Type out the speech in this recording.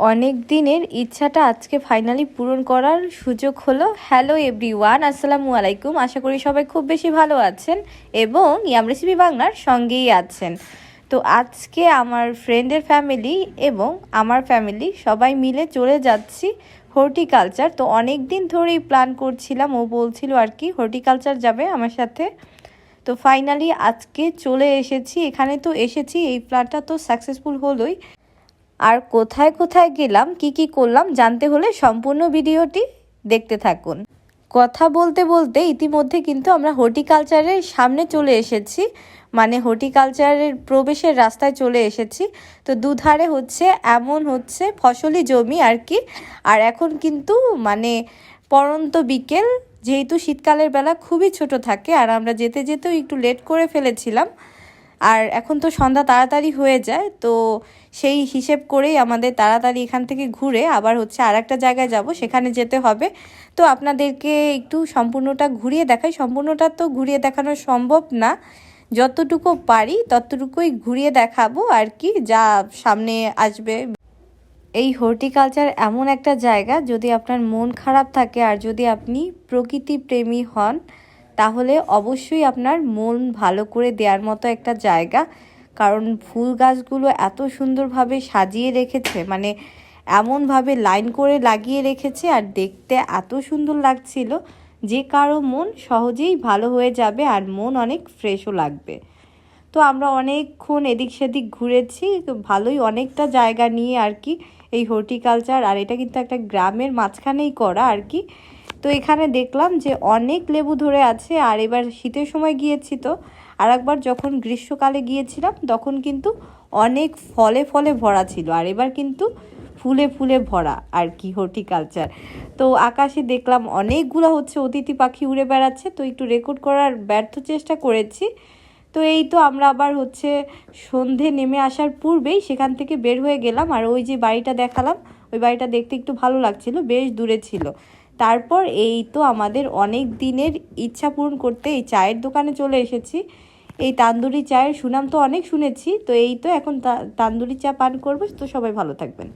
অনেক দিনের ইচ্ছাটা আজকে ফাইনালি পূরণ করার সুযোগ হলো। হ্যালো এভরি ওয়ান আসসালামু আলাইকুম। আশা করি সবাই খুব বেশি ভালো আছেন এবং ইয়াম রেসিপি বাংলার সঙ্গেই আছেন। তো আজকে আমার ফ্রেন্ডের ফ্যামিলি এবং আমার ফ্যামিলি সবাই মিলে চলে যাচ্ছি হর্টিকালচার তো অনেক দিন ধরেই প্ল্যান করছিলাম, ও বলছিল আর কি হর্টিকালচার যাবে আমার সাথে। তো ফাইনালি আজকে চলে এসেছি। এখানে তো এসেছি, এই প্ল্যানটা তো সাকসেসফুল হলোই। আর কোথায় কোথায় গেলাম, কি কি করলাম, জানতে হলে সম্পূর্ণ ভিডিওটি দেখতে থাকুন। কথা বলতে বলতে ইতিমধ্যে কিন্তু আমরা হর্টিকালচারের সামনে চলে এসেছি মানে হর্টিকালচারের প্রবেশের রাস্তায় চলে এসেছি। তো দুধারে হচ্ছে, এমন হচ্ছে ফসলি জমি আর কি। আর এখন কিন্তু মানে পরন্ত বিকেল, যেহেতু শীতকালের বেলা খুবই ছোট থাকে, আর আমরা যেতে যেতেও একটু লেট করে ফেলেছিলাম। আর এখন তো সন্ধ্যা তাড়াতাড়ি হয়ে যায়, তো সেই হিসেব করেই আমাদের তাড়াতাড়ি এখান থেকে ঘুরে আবার হচ্ছে আর একটা জায়গায় যাব, সেখানে যেতে হবে। তো আপনাদেরকে একটু সম্পূর্ণটা ঘুরিয়ে দেখাই। সম্পূর্ণটা তো ঘুরিয়ে দেখানো সম্ভব না। যতটুকু পারি ততটুকুই ঘুরিয়ে দেখাবো আর কি, যা সামনে আসবে। এই হর্টিকালচার এমন একটা জায়গা, যদি আপনার মন খারাপ থাকে আর যদি আপনি প্রকৃতি প্রেমী হন তাহলে অবশ্যই আপনার মন ভালো করে দেওয়ার মতো একটা জায়গা। কারণ ফুল গাছগুলো এত সুন্দরভাবে সাজিয়ে রেখেছে মানে এমনভাবে লাইন করে লাগিয়ে রেখেছে আর দেখতে এত সুন্দর লাগছিল যে কারও মন সহজেই ভালো হয়ে যাবে আর মন অনেক ফ্রেশও লাগবে। তো আমরা অনেকক্ষণ এদিক সেদিক ঘুরেছি, তো ভালোই অনেকটা জায়গা নিয়ে আর কি এই হর্টিকালচার আর এটা কিন্তু একটা গ্রামের মাঝখানেই করা আর কি। তো এখানে দেখলাম যে অনেক লেবু ধরে আছে, আর এবার শীতের সময় গিয়েছি তো। আর একবার যখন গ্রীষ্মকালে গিয়েছিলাম, তখন কিন্তু অনেক ফলে ফলে ভরা ছিল, আর এবার কিন্তু ফুলে ফুলে ভরা, আর কি হর্টিকালচার। তো আকাশে দেখলাম অনেকগুলো হচ্ছে অতিথি পাখি উড়ে বেড়াচ্ছে, তো একটু রেকর্ড করার ব্যর্থ চেষ্টা করেছি। তো এই তো আমরা আবার হচ্ছে সন্ধে নেমে আসার পূর্বেই সেখান থেকে বের হয়ে গেলাম, আর ওই যে বাড়িটা দেখালাম, ওই বাড়িটা দেখতে একটু ভালো লাগছিল, বেশ দূরে ছিল। তারপর এই তো আমাদের অনেক দিনের ইচ্ছা পূরণ করতে এই চায়ের দোকানে চলে এসেছি। এই তান্দুরি চায়ের সুনাম তো অনেক শুনেছি, তো এই তো এখন তান্দুরি চা পান করব, তো সবাই ভালো থাকবেন।